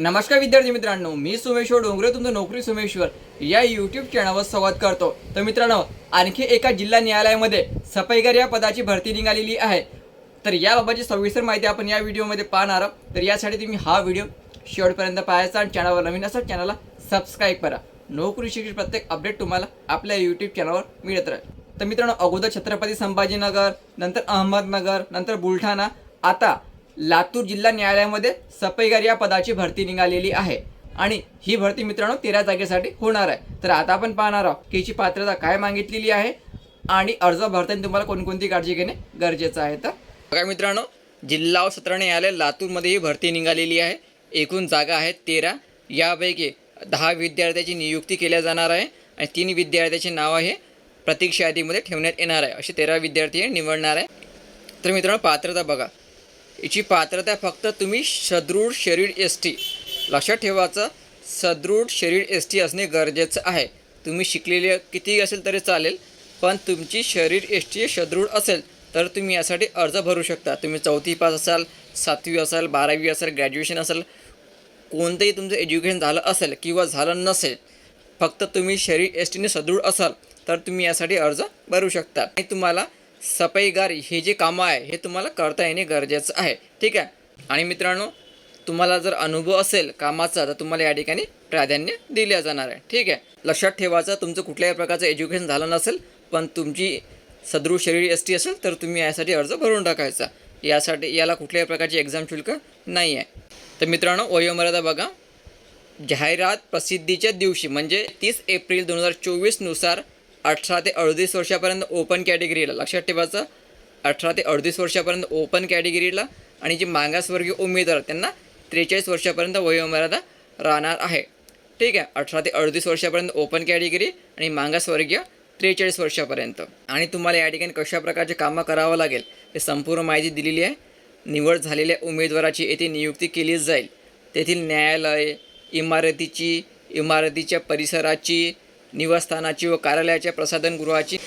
नमस्कार विद्यार्थी मित्रांनो मी सुमेश्वर डोंगरे तुमचं नोकरी सोमेश्वर. या यूट्यूब चॅनलवर संवाद करतो. तर मित्रांनो आणखी एका जिल्हा न्यायालयामध्ये सफाईगार या पदाची भरती निघालेली आहे. तर याबाबतची सविस्तर माहिती आपण या व्हिडिओमध्ये पाहणार आहोत. तर यासाठी तुम्ही हा व्हिडिओ शेवटपर्यंत पाहायचा आणि चॅनलवर नवीन असा चॅनलला सबस्क्राईब करा. नोकरी शिक्षण प्रत्येक अपडेट तुम्हाला आपल्या यूट्यूब चॅनलवर मिळत राहील. तर मित्रांनो अगोदर छत्रपती संभाजीनगर नंतर अहमदनगर नंतर बुलढाणा. आता लातूर जिल्हा न्यायालयामध्ये सफाईगार या पदाची भरती निघालेली आहे. आणि ही भरती मित्रांनो तेरा जागेसाठी होणार आहे. तर आता आपण पाहणार आहोत की हिची पात्रता काय मागितलेली आहे आणि अर्ज भरताना तुम्हाला कोणकोणती काळजी घेणे गरजेचं आहे. तर बघा मित्रांनो जिल्हा व सत्र न्यायालय लातूरमध्ये ही भरती निघालेली आहे. एकूण जागा आहेत तेरा. यापैकी दहा विद्यार्थ्याची नियुक्ती केल्या जाणार आहे आणि तीन विद्यार्थ्याचे नाव हे प्रतीक्षा यादीमध्ये ठेवण्यात येणार आहे. असे तेरा विद्यार्थी हे निवडणार आहे. तर मित्रांनो पात्रता बघा. याची पात्रता फक्त तुम्ही सदृढ शरीर एस टी लक्षात ठेवायचं सदृढ शरीर एस टी असणे गरजेचं आहे. तुम्ही शिकलेले कितीही असेल तरी चालेल पण तुमची शरीर एस टी सदृढ असेल तर तुम्ही यासाठी अर्ज भरू शकता. तुम्ही चौथी पास असाल सातवी असाल बारावी असाल ग्रॅज्युएशन असाल कोणतंही तुमचं एज्युकेशन झालं असेल किंवा झालं नसेल फक्त तुम्ही शरीर एस टीने सदृढ असाल तर तुम्ही यासाठी अर्ज भरू शकता. आणि तुम्हाला सफाईगार हे जे कामं आहे हे तुम्हाला करता येणे गरजेचं आहे. ठीक आहे? आणि मित्रांनो तुम्हाला जर अनुभव असेल कामाचा तर तुम्हाला या ठिकाणी प्राधान्य दिल्या जाणार आहे. ठीक आहे? लक्षात ठेवायचं तुमचं कुठल्याही प्रकारचं एज्युकेशन झालं नसेल पण तुमची सदृढ शरीर एस टी असेल तर तुम्ही यासाठी अर्ज भरून टाकायचा. यासाठी याला कुठल्याही प्रकारची एक्झाम शुल्क नाही आहे. तर मित्रांनो वयोमर्यादा बघा. जाहिरात प्रसिद्धीच्या दिवशी म्हणजे तीस एप्रिल दोन हजार चोवीसनुसार अठरा ते अडतीस वर्षापर्यंत ओपन कॅटेगरीला लक्षात ठेवायचं. अठरा ते अडतीस वर्षापर्यंत ओपन कॅटेगरीला आणि जे मागासवर्गीय उमेदवार त्यांना त्रेचाळीस वर्षापर्यंत वयोमर्यादा राहणार आहे. ठीक आहे? अठरा ते अडतीस वर्षापर्यंत ओपन कॅटेगरी आणि मागासवर्गीय त्रेचाळीस वर्षापर्यंत. आणि तुम्हाला या ठिकाणी कशा प्रकारचे कामं करावं लागेल हे संपूर्ण माहिती दिलेली आहे. निवड झालेल्या उमेदवाराची येथे नियुक्ती केली जाईल. तेथील न्यायालय इमारतीची इमारतीच्या परिसराची निवासस्थानाची व कार्यालयाच्या प्रसाधनगृहाची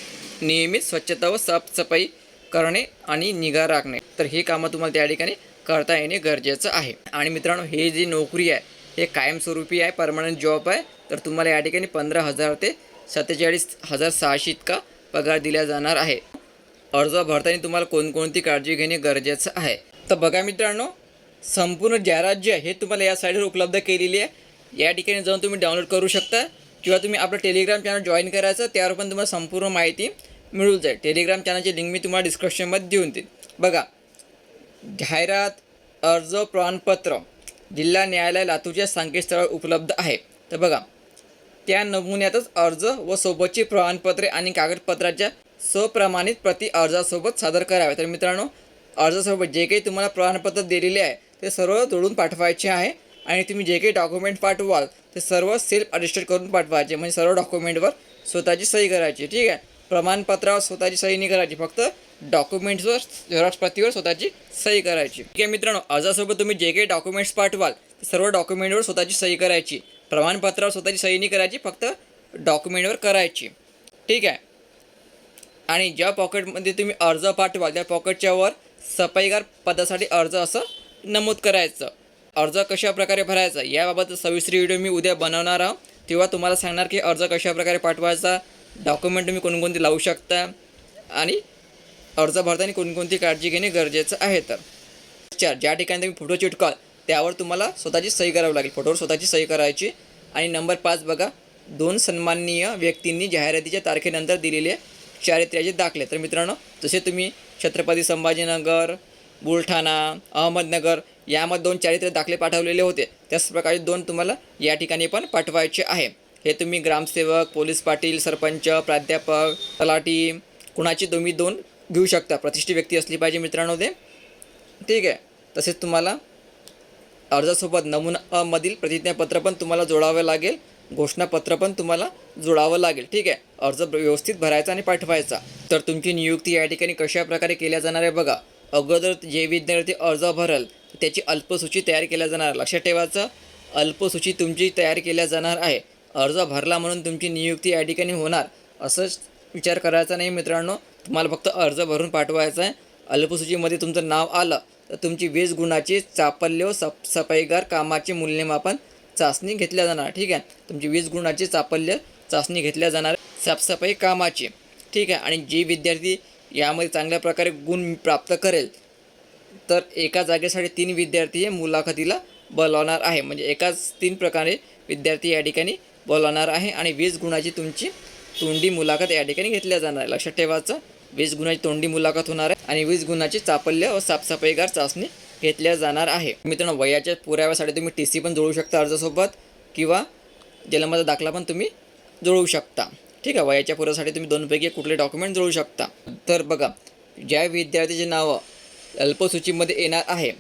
नियमित स्वच्छता व साफसफाई करणे आणि निगा राखणे. तर हे कामं तुम्हाला त्या ठिकाणी करता येणे गरजेचं आहे. आणि मित्रांनो हे जी नोकरी आहे हे कायमस्वरूपी आहे परमनंट जॉब आहे. तर तुम्हाला या ठिकाणी पंधरा हजार ते सत्तेचाळीस हजार सहाशे इतका पगार दिला जाणार आहे. अर्ज भरताना तुम्हाला कोणकोणती काळजी घेणे गरजेचं आहे? तर बघा मित्रांनो संपूर्ण जाहिरात जी आहे हे तुम्हाला या साईडवर उपलब्ध केलेली आहे. या ठिकाणी जाऊन तुम्ही डाउनलोड करू शकता. किंवा तुम्ही आपलं टेलिग्राम चॅनल जॉईन करायचं त्यावर पण तुम्हाला संपूर्ण माहिती मिळून जाईल. टेलिग्राम चॅनलची लिंक मी तुम्हाला डिस्क्रिप्शनमध्ये देऊन देईन. बघा जाहिरात अर्ज प्रमाणपत्र जिल्हा न्यायालय लातूरच्या संकेतस्थळावर उपलब्ध आहे. तर बघा त्या नमुन्यातच अर्ज व सोबतची प्रमाणपत्रे आणि कागदपत्राच्या सप्रमाणित प्रति अर्जासोबत सादर करावे. तर मित्रांनो अर्जासोबत जे काही तुम्हाला प्रमाणपत्र दिलेले आहे ते सर्व जोडून पाठवायचे आहे. आणि तुम्ही जे काही डॉक्युमेंट पाठवाल ते सर्व सेल्फ अटेस्टेड करून पाठवायचे म्हणजे सर्व डॉक्युमेंटवर स्वतःची सही करायची. ठीक आहे? प्रमाणपत्रावर स्वतःची सही नाही करायची. फक्त डॉक्युमेंट्सवर झेरॉक्स प्रतीवर स्वतःची सही करायची. ठीक आहे मित्रांनो? अर्जासोबत तुम्ही जे काही डॉक्युमेंट्स पाठवाल ते सर्व डॉक्युमेंटवर स्वतःची सही करायची. प्रमाणपत्रावर स्वतःची सही नाही करायची फक्त डॉक्युमेंटवर करायची. ठीक आहे? आणि ज्या पॉकेटमध्ये तुम्ही अर्ज पाठवाल त्या पॉकेटच्या वर सफाईगार पदासाठी अर्ज असं नमूद करायचं. अर्ज कशा प्रकारे भरायचा याबाबत सविस्तर व्हिडिओ मी उद्या बनवणार आहोत तेव्हा तुम्हाला सांगणार की अर्ज कशा प्रकारे पाठवायचा डॉक्युमेंट तुम्ही कोणकोणती लावू शकता आणि अर्ज भरताना कोणकोणती काळजी घेणे गरजेचं आहे तर. चार ज्या ठिकाणी तुम्ही फोटो चिटकाल त्यावर तुम्हाला स्वतःची सही करावी लागेल. फोटोवर स्वतःची सही करायची आणि नंबर पाच बघा. दोन सन्माननीय व्यक्तींनी जाहिरातीच्या तारखेनंतर दिलेले चारित्र्याचे दाखले. तर मित्रांनो जसे तुम्ही छत्रपती संभाजीनगर बुलढाणा अहमदनगर यामध्ये दोन चारित्र्य दाखले पाठवलेले होते. त्याच प्रकारे दोन तुम्हाला या ठिकाणी पण पाठवायचे आहे. हे तुम्ही ग्रामसेवक पोलीस पाटील सरपंच प्राध्यापक तलाठी कुणाची तुम्ही दोन घेऊ शकता. प्रतिष्ठित व्यक्ती असली पाहिजे मित्रांनो ते. ठीक आहे. तसेच तुम्हाला अर्जासोबत नमुना मधील प्रतिज्ञापत्र पण तुम्हाला जोडावं लागेल. घोषणापत्र पण तुम्हाला जोडावं लागेल. ठीक आहे. अर्ज व्यवस्थित भरायचा आणि पाठवायचा. तर तुमची नियुक्ती या ठिकाणी कशा प्रकारे केल्या जाणार आहे बघा. अगोदर जे विद्यार्थी अर्ज भरल त्याची अल्पसूची तयार केल्या जाणार. लक्षात ठेवायचं अल्पसूची तुमची तयार केल्या जाणार आहे. अर्ज भरला म्हणून तुमची नियुक्ती या ठिकाणी होणार. असंच विचार करायचा नाही मित्रांनो. तुम्हाला फक्त अर्ज भरून पाठवायचा आहे. अल्पसूचीमध्ये तुमचं नाव आलं तर तुमची वीस गुणाची चापल्य सप सफाईगार कामाचे मूल्यमापन चाचणी घेतल्या जाणार. ठीक आहे? तुमची वीस गुणाची चापल्य चाचणी घेतल्या जाणार. साफसफाई कामाची. ठीक आहे? आणि जे विद्यार्थी यामध्ये चांगल्या प्रकारे गुण प्राप्त करेल. तर एका जागेसाठी तीन विद्यार्थी हे मुलाखतीला बोलावणार आहे. म्हणजे एकाच तीन प्रकारे विद्यार्थी या ठिकाणी बोलावणार आहे आणि वीस गुणाची तुमची तोंडी मुलाखत या ठिकाणी घेतल्या जाणार आहे. लक्षात ठेवायचं वीस गुणाची तोंडी मुलाखत होणार आहे आणि वीस गुणाची चापल्य व साफसफाईगार चाचणी घेतल्या जाणार आहे. मित्रांनो वयाच्या पुराव्यासाठी तुम्ही टी सी पण जोडू शकता अर्जासोबत किंवा जन्माचा दाखला पण तुम्ही जोडू शकता. ठीक आहे वयाच्या पुरासाठी तुम्ही दोनपैकी कुठले डॉक्युमेंट जोडू शकता. तर बघा ज्या विद्यार्थ्याचे नावं अल्पसूचीमध्ये येणार आहे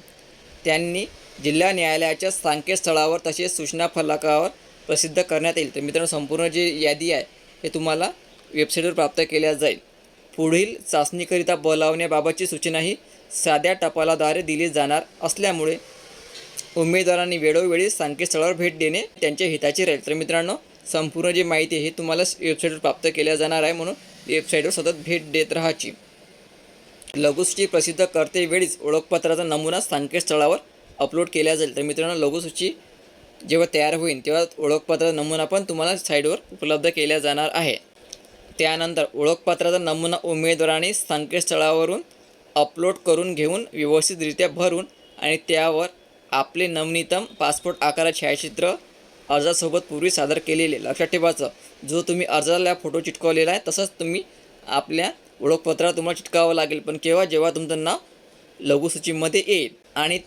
त्यांनी जिल्हा न्यायालयाच्या संकेतस्थळावर तसेच सूचना फलकावर प्रसिद्ध करण्यात येईल. तर मित्रांनो संपूर्ण जी यादी आहे हे तुम्हाला वेबसाईटवर प्राप्त केल्या जाईल. पुढील चाचणीकरिता बोलावण्याबाबतची सूचनाही साध्या टपालाद्वारे दिली जाणार असल्यामुळे उमेदवारांनी वेळोवेळी संकेतस्थळावर भेट देणे त्यांच्या हिताचे राहील. तर मित्रांनो संपूर्ण जी माहिती आहे ही तुम्हाला वेबसाईटवर प्राप्त केल्या जाणार आहे म्हणून वेबसाईटवर सतत भेट देत राहायची. लघुसूची प्रसिद्ध करते वेळीच ओळखपत्राचा नमुना संकेतस्थळावर अपलोड केला जाईल. तर मित्रांनो लघुसूची जेव्हा तयार होईल तेव्हा ओळखपत्राचा नमुना पण तुम्हाला साईटवर उपलब्ध केला जाणार आहे. त्यानंतर ओळखपत्राचा नमुना उमेदवाराने संकेतस्थळावरून अपलोड करून घेऊन व्यवस्थितरित्या भरून आणि त्यावर आपले नवनीतम पासपोर्ट आकाराचे छायाचित्र अर्जासोबत पूर्वी सादर केलेले लक्षात ठेवायचं. जो तुम्ही अर्जाला फोटो चिटकवलेला आहे तसंच तुम्ही आपल्या ओळखपत्राला तुम्हाला चिटकावं लागेल. पण केव्हा जेव्हा तुमचं नाव लघुसूचीमध्ये येईल आणि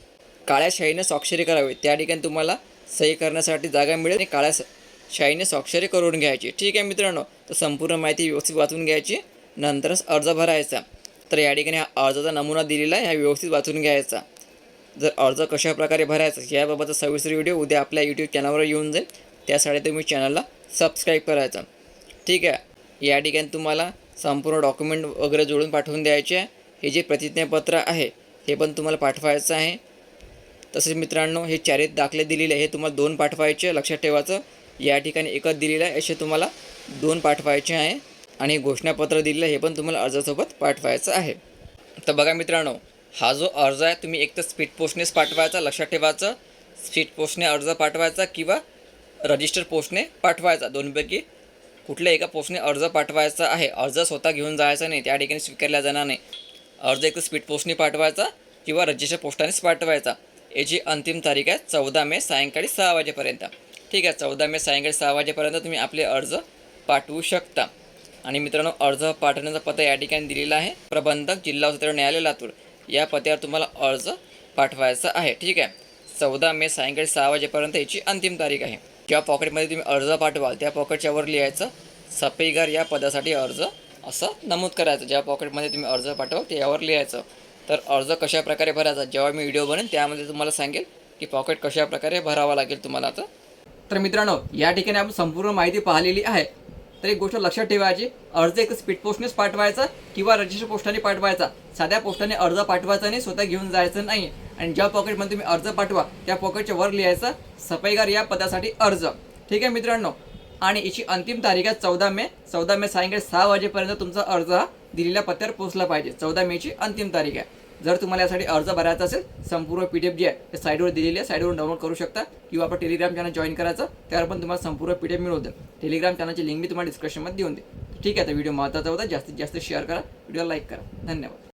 काळ्या शाईने स्वाक्षरी करावी त्या ठिकाणी तुम्हाला सही करण्यासाठी जागा मिळेल आणि काळ्या शाईने स्वाक्षरी करून घ्यायची. ठीक आहे मित्रांनो तर संपूर्ण माहिती व्यवस्थित वाचून घ्यायची नंतरच अर्ज भरायचा. तर या ठिकाणी हा अर्जाचा नमुना दिलेला आहे हा व्यवस्थित वाचून घ्यायचा. जर अर्ज कशा प्रकारे भरायचा याबाबतचा सविस्तर व्हिडिओ उद्या आपल्या यूट्यूब चॅनलवर येऊन जाईल. त्यासाठी तुम्ही चॅनलला सबस्क्राईब करायचं. ठीक आहे? या ठिकाणी तुम्हाला संपूर्ण डॉक्युमेंट वगैरे जोडून पाठवून द्यायचे आहे. हे जे प्रतिज्ञापत्र आहे हे पण तुम्हाला पाठवायचं आहे. तसेच मित्रांनो हे चारित दाखले दिलेले आहे. हे तुम्हाला दोन पाठवायचे लक्षात ठेवायचं या ठिकाणी एकच दिलेलं आहे. असे तुम्हाला दोन पाठवायचे आहे. आणि घोषणापत्र दिलेलं आहे. हे पण तुम्हाला अर्जासोबत पाठवायचं आहे. तर बघा मित्रांनो हा जो अर्ज आहे तुम्ही एक तर स्पीड पोस्टनेच पाठवायचा लक्षात ठेवायचं. स्पीड पोस्टने अर्ज पाठवायचा किंवा रजिस्टर पोस्टने पाठवायचा. दोनपैकी कुठल्या एका पोस्टने अर्ज पाठवायचा आहे. अर्ज स्वतः घेऊन जायचा नाही त्या ठिकाणी स्वीकारला जाणार नाही. अर्ज एक तर स्पीड पोस्टने पाठवायचा किंवा रजिस्टर पोस्टानेच पाठवायचा. याची अंतिम तारीख आहे चौदा मे सायंकाळी सहा वाजेपर्यंत. ठीक आहे चौदा मे सायंकाळी सहा वाजेपर्यंत तुम्ही आपले अर्ज पाठवू शकता. आणि मित्रांनो अर्ज पाठवण्याचा पत्ता या ठिकाणी दिलेला आहे. प्रबंधक जिल्हा सत्र न्यायालय लातूर. या पत्त्यावर तुम्हाला अर्ज पाठवायचा आहे. ठीक आहे? चौदा मे सायंकाळी सहा वाजेपर्यंत याची अंतिम तारीख आहे. ज्या पॉकेटमध्ये तुम्ही अर्ज पाठवाल त्या पॉकेटच्या वर लिहायचं. सफेगार या पदासाठी अर्ज असं नमूद करायचं. ज्या पॉकेटमध्ये तुम्ही अर्ज पाठवाल त्यावर लिहायचं. तर अर्ज कशा प्रकारे भरायचा? जेव्हा मी व्हिडिओ बनेन त्यामध्ये तुम्हाला सांगेल की पॉकेट कशाप्रकारे भरावा लागेल तुम्हाला आता. तर मित्रांनो या ठिकाणी आपण संपूर्ण माहिती पाहिलेली आहे. तर एक गोष्ट लक्षात ठेवायची अर्ज एक स्पीड पोस्टनेच पाठवायचा किंवा रजिस्टर पोस्टाने पाठवायचा. साध्या पोस्टाने अर्ज पाठवायचा नाही स्वतः घेऊन जायचं नाही. आणि ज्या पॉकेटमध्ये तुम्ही अर्ज पाठवा त्या पॉकेटच्या वर लिहायचा सफाईगार या पदासाठी अर्ज. ठीक आहे मित्रांनो? आणि याची अंतिम तारीख आहे चौदा मे. चौदा मे सायंकाळी सहा वाजेपर्यंत तुमचा अर्ज हा दिलेल्या पत्त्यावर पोहोचला पाहिजे. चौदा मेची अंतिम तारीख आहे. जर तुम्हाला यासाठी अर्ज भरायचा असेल संपूर्ण पी डी एफ जी आहे ते साईडवर दिलेली आहे. साईडवर डाउनलोड करू शकता. किंवा आपण टेलिग्राम चॅनल जॉईन करायचं त्यावर पण तुम्हाला संपूर्ण पी डी एफ मिळवतं टेलिग्राम चॅनलची लिंक मी तुम्हाला डिस्क्रिप्शनमध्ये देऊन दे ठीक आहे तर व्हिडिओ महत्त्वाचा होता. जास्तीत जास्त शेअर करा. व्हिडिओ लाईक करा. धन्यवाद.